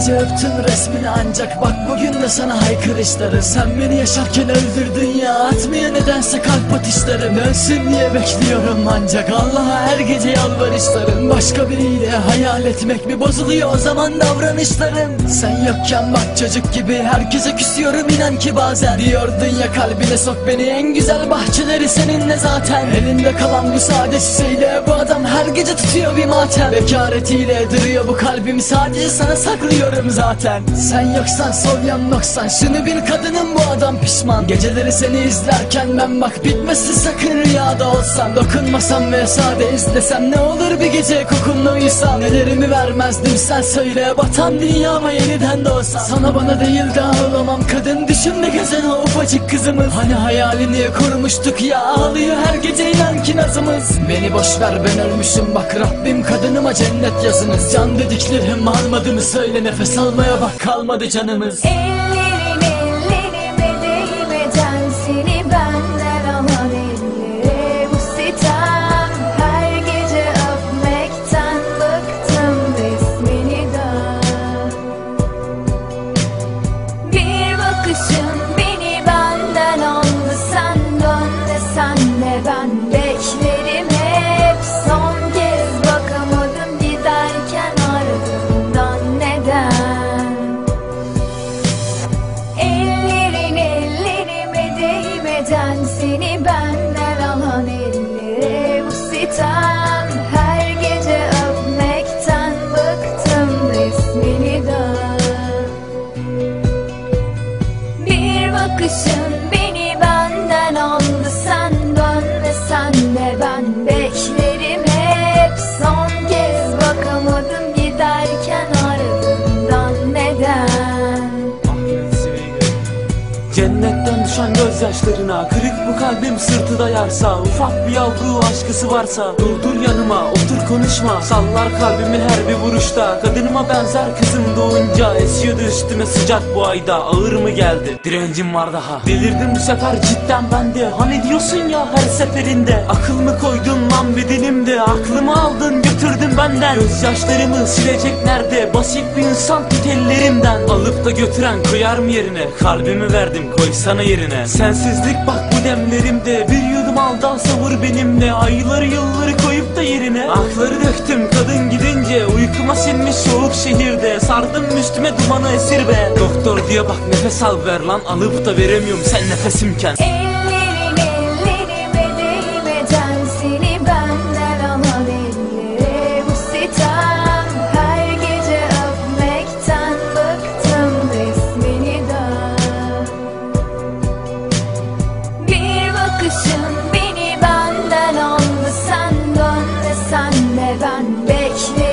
gece öptüm resmini ancak Bak bugün de sana haykırışları Sen beni yaşarken öldürdün ya Atmaya nedense kalp atışlarım. Ölsün diye bekliyorum ancak Allah'a her gece yalvarışlarım. Başka biriyle hayal etmek mi bozuluyor? O zaman davranışlarım. Sen yokken bak çocuk gibi Herkese küsüyorum inan ki bazen. Diyordun ya kalbine sok beni En güzel bahçeleri seninle zaten. Elinde kalan bu sade şişeyle Bu adam her gece tutuyor bir matem. Bekaretiyle duruyor bu kalbim Sadece sana saklıyorum zaten. Sen yoksan sol yan noksan. Şunu bil kadının bu adam pişman. Geceleri seni izlerken ben bak Bitmesin sakın rüyada olsam Dokunmasam ve sade izlesem Ne olur bir gece kokunla uyusam Nelerimi vermezdim sen söyle. Batan dünyama yeniden doğsam Sana bana değil de ağlamam. Kadın düşün de gezen o ufacık kızımız. Hani hayalini kurmuştuk ya? Ağlıyor her gece inan ki nazımız. Beni boş ver ben ölmüşüm. Bak Rabbim kadınıma cennet yazınız. Can dediklerim almadı mı söyle Nefes almaya bak kalmadı canımız. Ellerin ellerime değmeden seni benden gözyaşlarına Kırık bu kalbim sırtı dayarsa Ufak bir yavru aşkısı varsa Durdur yanıma otur konuşma Sallar kalbimi her bir vuruşta Kadınıma benzer kızım doğunca Esiyordu üstüme sıcak bu ayda Ağır mı geldi? Direncim var daha Delirdim bu sefer cidden bende Hani diyorsun ya her seferinde Akıl mı koydun lan bedenimde Aklımı aldın götürdün benden. Gözyaşlarımı silecek nerede? Basit bir insan tut ellerimden. Alıp da götüren koyar mı yerine? Kalbimi verdim koysana yerine. Sensizlik bak bu demlerimde. Bir yudum al da savur benimle. Ayları yılları koyup da yerine. Akları döktüm kadın gidince. Uykuma sinmiş soğuk şehirde. Sardım üstüme dumanı esir be Doktor diyor bak nefes al ver lan. Alıp da veremiyorum sen nefesimken. El ben beklerim